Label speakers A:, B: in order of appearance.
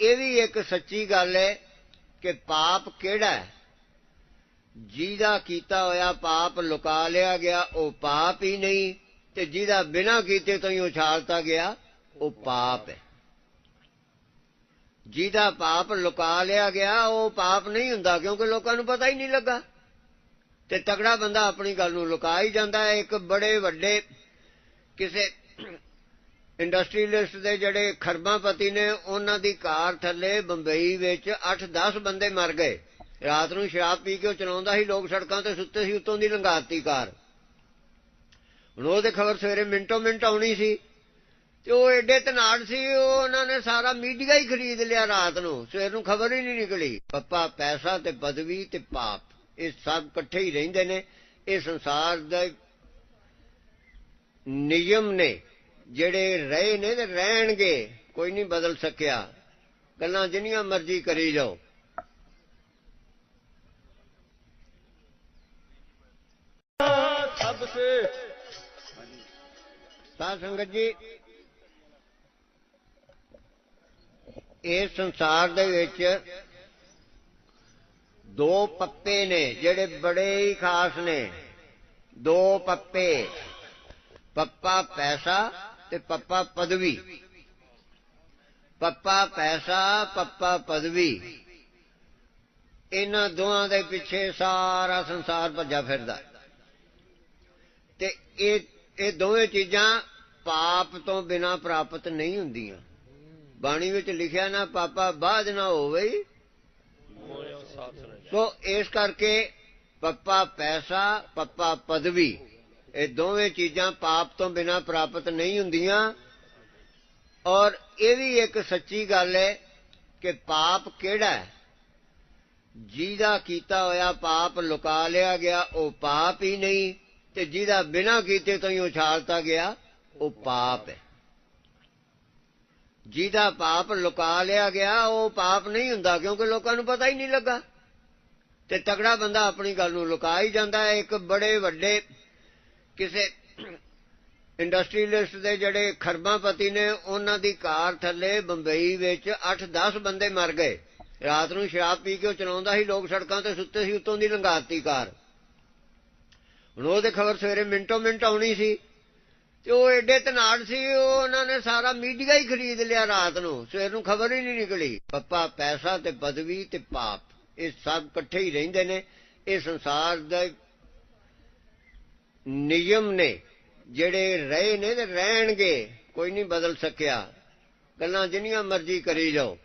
A: ਇਹ ਵੀ ਇੱਕ ਸੱਚੀ ਗੱਲ ਹੈ ਕਿ ਪਾਪ ਕਿਹੜਾ ਹੈ? ਜਿਹਦਾ ਕੀਤਾ ਹੋਇਆ ਪਾਪ ਲੁਕਾ ਲਿਆ ਗਿਆ, ਉਹ ਪਾਪ ਹੀ ਨਹੀਂ, ਤੇ ਜਿਹਦਾ ਬਿਨਾਂ ਕੀਤੇ ਤੋਂ ਹੀ ਉਛਾਲਤਾ ਗਿਆ, ਉਹ ਪਾਪ ਹੈ। ਜਿਹਦਾ ਪਾਪ ਲੁਕਾ ਲਿਆ ਗਿਆ, ਉਹ ਪਾਪ ਨਹੀਂ ਹੁੰਦਾ, ਕਿਉਂਕਿ ਲੋਕਾਂ ਨੂੰ ਪਤਾ ਹੀ ਨਹੀਂ ਲੱਗਾ। ਤੇ ਤਗੜਾ ਬੰਦਾ ਆਪਣੀ ਗੱਲ ਨੂੰ ਲੁਕਾ ਹੀ ਜਾਂਦਾ ਹੈ। ਇੱਕ ਬੜੇ ਵੱਡੇ ਕਿਸੇ ਇੰਡਸਟਰੀਲਿਸਟ ਦੇ ਜਿਹੜੇ ਖਰਬਾਪਤੀ ਨੇ, ਉਹਨਾਂ ਦੀ ਕਾਰ ਥੱਲੇ ਬੰਬਈ ਵਿੱਚ 8-10 ਬੰਦੇ ਮਰ ਗਏ। ਰਾਤ ਨੂੰ ਸ਼ਰਾਬ ਪੀ ਕੇ ਉਹ ਚਲਾਉਂਦਾ ਸੀ, ਲੋਕ ਸੜਕਾਂ ਤੇ ਸੁੱਤੇ ਸੀ, ਉਤੋਂ ਦੀ ਲੰਘਾਤੀ ਕਾਰ। ਹੁਣ ਉਹਦੇ ਖਬਰ ਸਵੇਰੇ ਮਿੰਟੋ ਮਿੰਟ ਆਉਣੀ ਸੀ। ਤੇ ਉਹ ਐਡੇ ਤਨਾੜ ਸੀ, ਉਹ ਉਹਨਾਂ ਨੇ ਸਾਰਾ ਮੀਡੀਆ ਹੀ ਖਰੀਦ ਲਿਆ ਰਾਤ ਨੂੰ। ਸਵੇਰ ਨੂੰ ਖਬਰ ਹੀ ਨਹੀਂ ਨਿਕਲੀ। ਪੱਪਾ, ਪੈਸਾ ਤੇ ਪਦਵੀ ਤੇ ਪਾਪ। ਇਹ ਸਭ ਇਕੱਠੇ ਹੀ ਰਹਿੰਦੇ ਨੇ। ਇਹ ਸੰਸਾਰ ਦਾ ਨਿਯਮ ਨੇ। ਜਿਹੜੇ ਰਹੇ ਨੇ ਤੇ ਰਹਿਣਗੇ ਕੋਈ ਨਹੀਂ ਬਦਲ ਸਕਿਆ। ਗੱਲਾਂ ਜਿੰਨੀਆਂ ਮਰਜ਼ੀ ਕਰੀ ਜਾਓ।
B: ਸਭ ਸੇ।
A: ਸਾਧ ਸੰਗਤ ਜੀ ਇਹ ਸੰਸਾਰ ਦੇ ਵਿੱਚ ਦੋ ਪੱਪੇ ਨੇ ਜਿਹੜੇ ਬੜੇ ਹੀ ਖਾਸ ਨੇ। ਦੋ ਪੱਪੇ ਪੱਪਾ ਪੈਸਾ ਤੇ ਪੱਪਾ ਪਦਵੀ। ਪੱਪਾ ਪੈਸਾ ਪੱਪਾ ਪਦਵੀ। ਇਹਨਾਂ ਦੋਹਾਂ ਦੇ ਪਿੱਛੇ ਸਾਰਾ ਸੰਸਾਰ ਭੱਜਾ ਫਿਰਦਾ। ਤੇ ਇਹ ਇਹ ਦੋਵੇਂ ਚੀਜ਼ਾਂ ਪਾਪ ਤੋਂ ਬਿਨਾ ਪ੍ਰਾਪਤ ਨਹੀਂ ਹੁੰਦੀਆਂ। ਬਾਣੀ ਵਿੱਚ ਲਿਖਿਆ ਨਾ ਪਾਪਾ ਬਾਝ ਨਾ ਹੋਵੇ। ਸੋ ਇਸ ਕਰਕੇ ਪੱਪਾ ਪੈਸਾ ਪੱਪਾ ਪਦਵੀ। ਇਹ ਦੋਵੇਂ ਚੀਜ਼ਾਂ ਪਾਪ ਤੋਂ ਬਿਨਾ ਪ੍ਰਾਪਤ ਨਹੀਂ ਹੁੰਦੀਆਂ। ਔਰ ਇਹ ਵੀ ਇੱਕ ਸੱਚੀ ਗੱਲ ਹੈ ਕਿ ਪਾਪ ਕਿਹੜਾ ਹੈ? ਜਿਹਦਾ ਕੀਤਾ ਹੋਇਆ ਪਾਪ ਲੁਕਾ ਲਿਆ ਗਿਆ, ਉਹ ਪਾਪ ਹੀ ਨਹੀਂ, ਤੇ ਜਿਹਦਾ ਬਿਨਾਂ ਕੀਤੇ ਤੋਂ ਹੀ ਉਛਾਲਤਾ ਗਿਆ, ਉਹ ਪਾਪ ਹੈ। ਜਿਹਦਾ ਪਾਪ ਲੁਕਾ ਲਿਆ ਗਿਆ, ਉਹ ਪਾਪ ਨਹੀਂ ਹੁੰਦਾ, ਕਿਉਂਕਿ ਲੋਕਾਂ ਨੂੰ ਪਤਾ ਹੀ ਨਹੀਂ ਲੱਗਾ। ਤੇ ਤਗੜਾ ਬੰਦਾ ਆਪਣੀ ਗੱਲ ਨੂੰ ਲੁਕਾ ਹੀ ਜਾਂਦਾ ਹੈ, ਇੱਕ ਬੜੇ ਵੱਡੇ ਕਿਸੇ ਇੰਡਸਟਰੀਲਿਸਟ ਦੇ ਜਿਹੜੇ ਖਰਬਾਪਤੀ ਨੇ, ਉਹਨਾਂ ਦੀ ਕਾਰ ਥੱਲੇ ਬੰਬਈ ਵਿੱਚ 8-10 ਬੰਦੇ ਮਰ ਗਏ। ਰਾਤ ਨੂੰ ਸ਼ਰਾਬ ਪੀ ਕੇ ਉਹ ਚਲਾਉਂਦਾ ਸੀ, ਲੋਕ ਸੜਕਾਂ ਤੇ ਸੁੱਤੇ ਸੀ, ਉਤੋਂ ਦੀ ਲੰਘਾਤੀ ਕਾਰ। ਹੁਣ ਉਹਦੇ ਖਬਰ ਸਵੇਰੇ ਮਿੰਟੋ ਮਿੰਟ ਆਉਣੀ ਸੀ। ਤੇ ਉਹ ਐਡੇ ਤਨਾੜ ਸੀ ਉਹਨਾਂ ਨੇ ਸਾਰਾ ਮੀਡੀਆ ਹੀ ਖਰੀਦ ਲਿਆ ਰਾਤ ਨੂੰ। ਸਵੇਰ ਨੂੰ ਖਬਰ ਹੀ ਨਹੀਂ ਨਿਕਲੀ। ਪੱਪਾ, ਪੈਸਾ ਤੇ ਪਦਵੀ ਤੇ ਪਾਪ। ਇਹ ਸਭ ਇਕੱਠੇ ਹੀ ਰਹਿੰਦੇ ਨੇ। ਇਹ ਸੰਸਾਰ ਦਾ ਨਿਯਮ ਨੇ, ਜਿਹੜੇ ਰਹੇ ਨੇ ਤੇ ਰਹਿਣਗੇ, ਕੋਈ ਨਹੀਂ ਬਦਲ ਸਕਿਆ। ਗੱਲਾਂ ਜਿੰਨੀਆਂ ਮਰਜ਼ੀ ਕਰੀ ਜਾਓ।